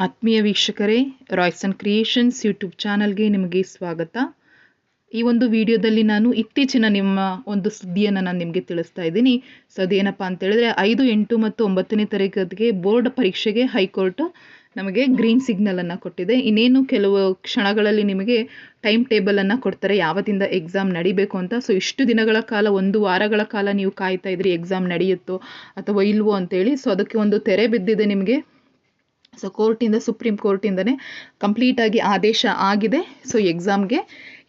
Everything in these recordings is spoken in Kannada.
ಆತ್ಮೀಯ ವೀಕ್ಷಕರೇ ರಾಯ್ಸನ್ ಕ್ರಿಯೇಷನ್ಸ್ ಯೂಟ್ಯೂಬ್ ಚಾನಲ್ಗೆ ನಿಮಗೆ ಸ್ವಾಗತ. ಈ ಒಂದು ವಿಡಿಯೋದಲ್ಲಿ ನಾನು ಇತ್ತೀಚಿನ ನಿಮ್ಮ ಒಂದು ಸುದ್ದಿಯನ್ನು ನಾನು ನಿಮಗೆ ತಿಳಿಸ್ತಾ ಇದ್ದೀನಿ. ಸೊ, ಅದೇನಪ್ಪ ಅಂತ ಹೇಳಿದ್ರೆ, ಐದು, ಎಂಟು ಮತ್ತು ಒಂಬತ್ತನೇ ತರಗತಿಗೆ ಬೋರ್ಡ್ ಪರೀಕ್ಷೆಗೆ ಹೈಕೋರ್ಟ್ ನಮಗೆ ಗ್ರೀನ್ ಸಿಗ್ನಲನ್ನು ಕೊಟ್ಟಿದೆ. ಇನ್ನೇನು ಕೆಲವು ಕ್ಷಣಗಳಲ್ಲಿ ನಿಮಗೆ ಟೈಮ್ ಟೇಬಲನ್ನು ಕೊಡ್ತಾರೆ, ಯಾವತ್ತಿಂದ ಎಕ್ಸಾಮ್ ನಡಿಬೇಕು ಅಂತ. ಸೊ, ಇಷ್ಟು ದಿನಗಳ ಕಾಲ, ಒಂದು ವಾರಗಳ ಕಾಲ ನೀವು ಕಾಯ್ತಾ ಇದ್ರಿ ಎಕ್ಸಾಮ್ ನಡೆಯುತ್ತೋ ಅಥವಾ ಇಲ್ವೋ ಅಂತೇಳಿ ಸೊ, ಅದಕ್ಕೆ ಒಂದು ತೆರೆ ಬಿದ್ದಿದೆ ನಿಮಗೆ. ಸೊ ಕೋರ್ಟಿಂದ ಸುಪ್ರೀಂ ಕೋರ್ಟಿಂದನೇ ಕಂಪ್ಲೀಟಾಗಿ ಆದೇಶ ಆಗಿದೆ. ಸೊ ಎಕ್ಸಾಮ್ಗೆ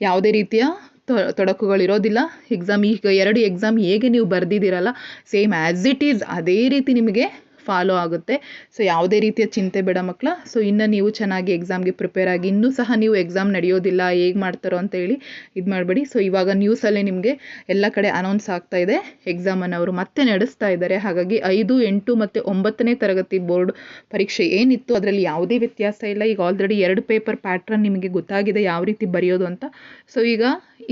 ಯಾವುದೇ ರೀತಿಯ ತೊಡಕುಗಳಿರೋದಿಲ್ಲ. ಎಕ್ಸಾಮ್ ಈಗ ಎರಡು ಎಕ್ಸಾಮ್ ಹೇಗೆ ನೀವು ಬರೆದಿದ್ದೀರಲ್ಲ ಸೇಮ್ ಆ್ಯಸ್ ಇಟ್ ಈಸ್ ಅದೇ ರೀತಿ ನಿಮಗೆ ಫಾಲೋ ಆಗುತ್ತೆ. ಸೊ ಯಾವುದೇ ರೀತಿಯ ಚಿಂತೆ ಬೇಡ ಮಕ್ಕಳ ಸೊ ಇನ್ನು ನೀವು ಚೆನ್ನಾಗಿ ಎಕ್ಸಾಮ್ಗೆ ಪ್ರಿಪೇರ್ ಆಗಿ, ಇನ್ನೂ ಸಹ ನೀವು ಎಕ್ಸಾಮ್ ನಡೆಯೋದಿಲ್ಲ, ಹೇಗೆ ಮಾಡ್ತಾರೋ ಅಂತ ಹೇಳಿ ಇದು ಮಾಡಬೇಡಿ. ಸೊ ಇವಾಗ ನ್ಯೂಸಲ್ಲೇ ನಿಮಗೆ ಎಲ್ಲ ಕಡೆ ಅನೌನ್ಸ್ ಆಗ್ತಾ ಇದೆ. ಎಕ್ಸಾಮನ್ನು ಅವರು ಮತ್ತೆ ನಡೆಸ್ತಾ ಇದ್ದಾರೆ. ಹಾಗಾಗಿ ಐದು, ಎಂಟು ಮತ್ತು ಒಂಬತ್ತನೇ ತರಗತಿ ಬೋರ್ಡ್ ಪರೀಕ್ಷೆ ಏನಿತ್ತು ಅದರಲ್ಲಿ ಯಾವುದೇ ವ್ಯತ್ಯಾಸ ಇಲ್ಲ. ಈಗ ಆಲ್ರೆಡಿ ಎರಡು ಪೇಪರ್ ಪ್ಯಾಟ್ರನ್ ನಿಮಗೆ ಗೊತ್ತಾಗಿದೆ ಯಾವ ರೀತಿ ಬರೆಯೋದು ಅಂತ. ಸೊ ಈಗ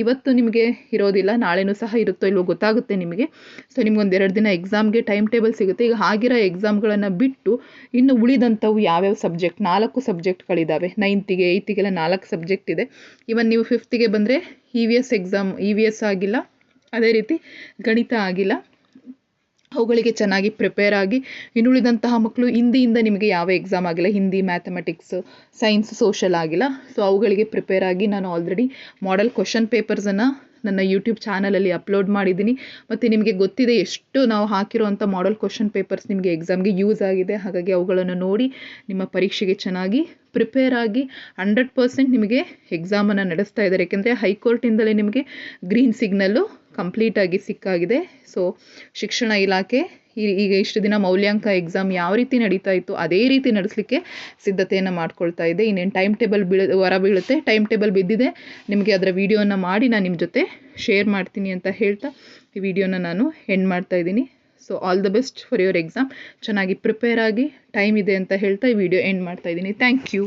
ಇವತ್ತು ನಿಮಗೆ ಇರೋದಿಲ್ಲ, ನಾಳೆನೂ ಸಹ ಇರುತ್ತೋ ಇಲ್ವೋ ಗೊತ್ತಾಗುತ್ತೆ ನಿಮಗೆ. ಸೊ ನಿಮ್ಗೊಂದು ಎರಡು ದಿನ ಎಕ್ಸಾಮ್ಗೆ ಟೈಮ್ ಟೇಬಲ್ ಸಿಗುತ್ತೆ. ಈಗ ಆಗಿರೋ ಎಕ್ಸಾಮ್ಗಳನ್ನು ಬಿಟ್ಟು ಇನ್ನು ಉಳಿದಂಥವು ಯಾವ್ಯಾವ ಸಬ್ಜೆಕ್ಟ್ ನಾಲ್ಕು ಸಬ್ಜೆಕ್ಟ್ಗಳಿದ್ದಾವೆ ನೈನ್ತಿಗೆ ಏಯ್ತಿಗೆಲ್ಲ ನಾಲ್ಕು ಸಬ್ಜೆಕ್ಟ್ ಇದೆ. ಇವನ್ ನೀವು ಫಿಫ್ತಿಗೆ ಬಂದರೆ E V S exam E V S ಆಗಿಲ್ಲ. ಅದೇ ರೀತಿ ಗಣಿತ ಆಗಿಲ್ಲ. ಅವುಗಳಿಗೆ ಚೆನ್ನಾಗಿ ಪ್ರಿಪೇರ್ ಆಗಿ ಇನ್ನುಳಿದಂತಹ ಮಕ್ಕಳು ಹಿಂದಿಯಿಂದ ನಿಮಗೆ ಯಾವ ಎಕ್ಸಾಮ್ ಆಗಿಲ್ಲ. ಹಿಂದಿ ಮ್ಯಾಥಮೆಟಿಕ್ಸ್ ಸೈನ್ಸ್ ಸೋಷಲ್ ಆಗಿಲ್ಲ. ಸೊ ಅವುಗಳಿಗೆ ಪ್ರಿಪೇರ್ ಆಗಿ ನಾನು ಆಲ್ರೆಡಿ ಮಾಡೆಲ್ ಕ್ವಶನ್ ಪೇಪರ್ಸನ್ನು ನನ್ನ ಯೂಟ್ಯೂಬ್ ಚಾನಲಲ್ಲಿ ಅಪ್ಲೋಡ್ ಮಾಡಿದ್ದೀನಿ. ಮತ್ತು ನಿಮಗೆ ಗೊತ್ತಿದೆ ಎಷ್ಟು ನಾವು ಹಾಕಿರುವಂಥ ಮಾಡೆಲ್ ಕ್ವಶನ್ ಪೇಪರ್ಸ್ ನಿಮಗೆ ಎಕ್ಸಾಮ್ಗೆ ಯೂಸ್ ಆಗಿದೆ. ಹಾಗಾಗಿ ಅವುಗಳನ್ನು ನೋಡಿ ನಿಮ್ಮ ಪರೀಕ್ಷೆಗೆ ಚೆನ್ನಾಗಿ ಪ್ರಿಪೇರ್ ಆಗಿ ಹಂಡ್ರೆಡ್ ಪರ್ಸೆಂಟ್ ನಿಮಗೆ ಎಕ್ಸಾಮನ್ನು ನಡೆಸ್ತಾ ಇದ್ದಾರೆ. ಯಾಕೆಂದರೆ ಹೈಕೋರ್ಟಿಂದಲೇ ನಿಮಗೆ ಗ್ರೀನ್ ಸಿಗ್ನಲ್ಲು ಕಂಪ್ಲೀಟಾಗಿ ಸಿಕ್ಕಾಗಿದೆ. ಸೊ ಶಿಕ್ಷಣ ಇಲಾಖೆ ಈಗ ಇಷ್ಟು ದಿನ ಮೌಲ್ಯಾಂಕ ಎಕ್ಸಾಮ್ ಯಾವ ರೀತಿ ನಡೀತಾ ಇತ್ತು, ಅದೇ ರೀತಿ ನಡೆಸಲಿಕ್ಕೆ ಸಿದ್ಧತೆಯನ್ನು ಮಾಡ್ಕೊಳ್ತಾ ಇದೆ ಇನ್ನೇನು ಟೈಮ್ ಟೇಬಲ್ ಬೀಳ ಹೊರ ಬೀಳುತ್ತೆ ಟೈಮ್ ಟೇಬಲ್ ಬಿದ್ದಿದೆ. ನಿಮಗೆ ಅದರ ವಿಡಿಯೋನ ಮಾಡಿ ನಾನು ನಿಮ್ಮ ಜೊತೆ ಶೇರ್ ಮಾಡ್ತೀನಿ ಅಂತ ಹೇಳ್ತಾ ಈ ವಿಡಿಯೋನ ನಾನು ಎಂಡ್ ಮಾಡ್ತಾ ಇದ್ದೀನಿ. So all the best for your exam ಚೆನ್ನಾಗಿ ಪ್ರಿಪೇರ್ ಆಗಿ ಟೈಮ್ ಇದೆ ಅಂತ ಹೇಳ್ತಾ ಈ ವಿಡಿಯೋ ಎಂಡ್ ಮಾಡ್ತಾ ಇದ್ದೀನಿ. Thank you